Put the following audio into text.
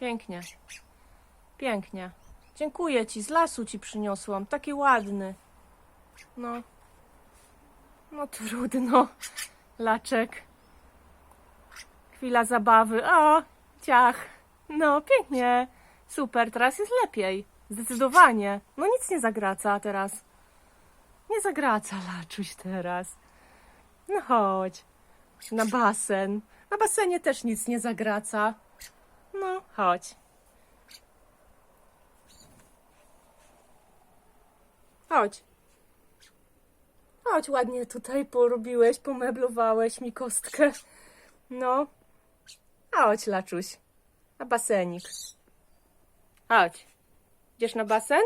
Pięknie. Pięknie. Dziękuję ci, z lasu ci przyniosłam. Taki ładny. No. No trudno. Laczek. Chwila zabawy. O, ciach. No, pięknie. Super, teraz jest lepiej. Zdecydowanie. No nic nie zagraca teraz. Nie zagraca laczuś teraz. No chodź. Na basen. Na basenie też nic nie zagraca. No, chodź. Chodź. Chodź, ładnie tutaj porobiłeś, pomeblowałeś mi kostkę. No. Chodź, Laczuś. Na basenik. Chodź. Idziesz na basen?